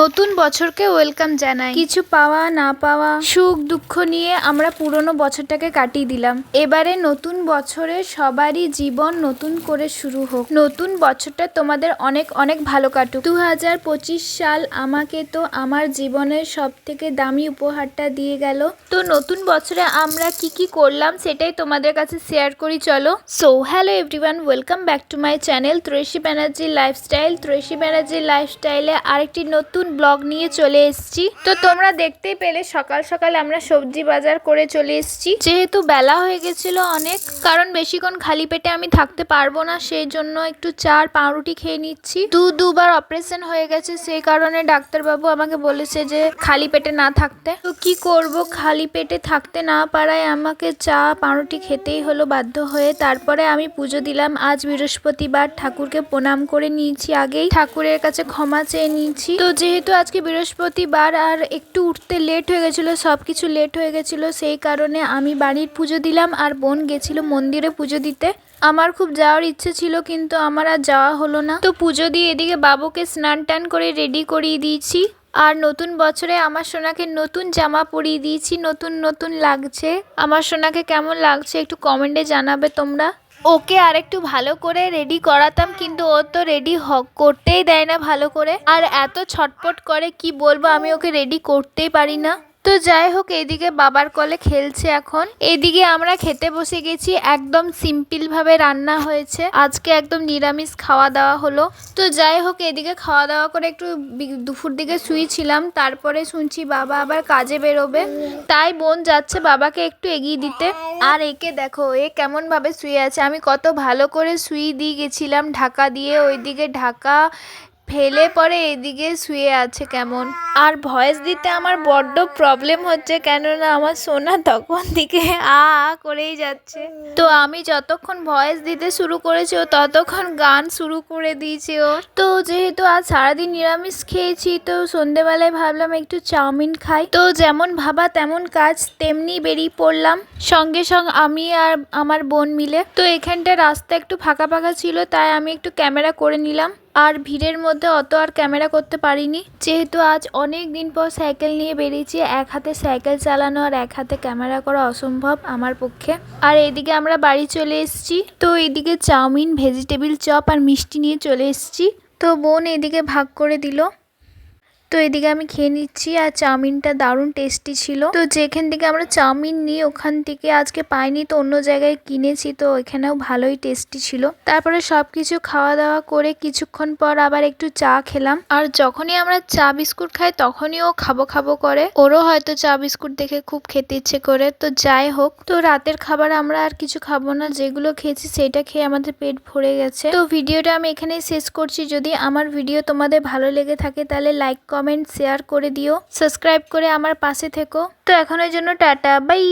নতুন বছরকে ওয়েলকাম জানাই। কিছু পাওয়া, না পাওয়া, সুখ, দুঃখ নিয়ে আমরা পুরনো বছরটাকে কাটিয়ে দিলাম। এবারে নতুন বছরে সবারই জীবন নতুন করে শুরু হোক। নতুন বছরটা তোমাদের অনেক অনেক ভালো কাটুক। দু হাজার পঁচিশ সাল আমাকে তো আমার জীবনের সব থেকে দামি উপহারটা দিয়ে গেল। তো নতুন বছরে আমরা কি কি করলাম সেটাই তোমাদের কাছে শেয়ার করি, চলো। So hello everyone welcome back to my channel Troishi Banerjee lifestyle Troishi Banerjee লাইফস্টাইলে আরেকটি নতুন ব্লগ নিয়ে চলে এসেছি। তো তোমরা দেখতেই পেলে সকাল সকাল আমরা সবজি বাজার করে চলে এসেছি। যেহেতু বেলা হয়ে গেছিল অনেক, কারণ বেশিক্ষণ খালি পেটে আমি থাকতে পারব না, সেই জন্য একটু চার পাউরুটি খেয়ে নিচ্ছি। দু, দুবার অপারেশন হয়ে গেছে, সেই কারণে ডাক্তারবাবু আমাকে বলেছে যে খালি পেটে না থাকতে। তো কি করব? খালি পেটে থাকতে না পারায় আমাকে চা, পাউরুটি খেতেই হলো বাধ্য হয়ে। তারপরে আমি পুজো দিলাম। আজ বৃহস্পতিবার ঠাকুরকে প্রণাম করে নিয়েছি আগেই। ঠাকুরের কাছে ক্ষমা চেয়ে নিয়েছি। তো যেহেতু আজকে বৃহস্পতিবার আর একটু উঠতে লেট হয়ে গেছিল সব কিছু লেট হয়ে গেছিল, সেই কারণে আমি বাড়ির পুজো দিলাম আর বোন গেছিল মন্দিরে পুজো দিতে। আমার খুব যাওয়ার ইচ্ছে ছিল কিন্তু আমার আর যাওয়া হলো না। তো পুজো দিয়ে এদিকে বাবুকে স্নান টান করে রেডি করিয়ে দিয়েছি। আর নতুন বছরে আমার সোনাকে নতুন জামা পরিয়ে দিয়েছি, নতুন নতুন লাগছে। আমার সোনাকে কেমন লাগছে একটু কমেন্টে জানাবে তোমরা। ওকে আর একটু ভালো করে রেডি করাতাম, কিন্তু ও তো রেডি করতেই দেয় না ভালো করে। আর এত ছটপট করে, কি বলব, আমি ওকে রেডি করতেই পারি না। তো যাই হোক, এইদিকে বাবার কলে খেলছে এখন। এইদিকে আমরা খেতে বসে গেছি, একদম সিম্পল ভাবে রান্না হয়েছে। আজকে একদম নিরামিষ খাওয়া দাওয়া হলো। তো যাই হোক এদিকে খাওয়া দাওয়া করে একটু দুপুর দিকে শুয়েছিলাম তারপরে শুনছি বাবা আবার কাজে বেরোবে। তাই বোন যাচ্ছে বাবাকে একটু এগিয়ে দিতে। আর একে দেখো, এ কেমন ভাবে শুয়ে আছে। আমি কত ভালো করে শুয়ে দিয়ে গেছিলাম ঢাকা দিয়ে। ওইদিকে ঢাকা ফেলে পরে এদিকে শুয়ে আছে কেমন? আর ভয়েস দিতে আমার বড্ড প্রবলেম হচ্ছে, কেননা আমার সোনা তখন দিকে আ করেই যাচ্ছে। তো আমি যতক্ষণ ভয়েস দিতে শুরু করেছি, ও ততক্ষণ গান শুরু করে দিয়েছে ও তো যেহেতু আজ সারাদিন নিরামিষ খেয়েছি, তো সন্ধেবেলায় ভাবলাম একটু চাউমিন খাই। তো যেমন ভাবা তেমন কাজ, তেমনি বেরিয়ে পড়লাম। সঙ্গে সঙ্গে আমি আর আমার বোন মিলে। তো এখানটা রাস্তা একটু ফাঁকা ফাঁকা ছিল, তাই আমি একটু ক্যামেরা করে নিলাম। আর ভিড়ের মধ্যে অত আর ক্যামেরা করতে পারিনি। যেহেতু আজ অনেক দিন পর সাইকেল নিয়ে বেরিয়েছি, এক হাতে সাইকেল চালানো আর এক হাতে ক্যামেরা করা অসম্ভব আমার পক্ষে। আর এদিকে আমরা বাড়ি চলে এসেছি, তো এদিকে চাউমিন, ভেজিটেবিল চপ আর মিষ্টি নিয়ে চলে এসেছি। তো বোন এদিকে ভাগ করে দিল। তো এদিকে আমি খেয়ে নিচ্ছি আর চাউমিনটা দারুণ টেস্টি ছিল। তো যেখান থেকে আমরা চাউমিন নিই, ওখান থেকে আজকে পাইনি, তো অন্য জায়গায় কিনেছি, তো এখানেও ভালোই টেস্টি ছিল। তারপরে সব কিছু খাওয়া দাওয়া করে কিছুক্ষণ পর আবার একটু চা খেলাম। আর যখনই আমরা চা বিস্কুট খাই, তখনই ও খাব খাব করে। ওরও হয়তো চা বিস্কুট দেখে খুব খেতে ইচ্ছে করে, তো যাই হোক। তো রাতের খাবার আমরা আর কিছু খাব না, যেগুলো খেয়েছি সেটা খেয়ে আমাদের পেট ভরে গেছে। তো ভিডিওটা আমি এখানেই শেষ করছি। যদি আমার ভিডিও তোমাদের ভালো লেগে থাকে, তাহলে লাইক কমেন্ট শেয়ার করে দিও। সাবস্ক্রাইব করে আমার পাশে থেকো। তো এখনের জন্য টাটা বাই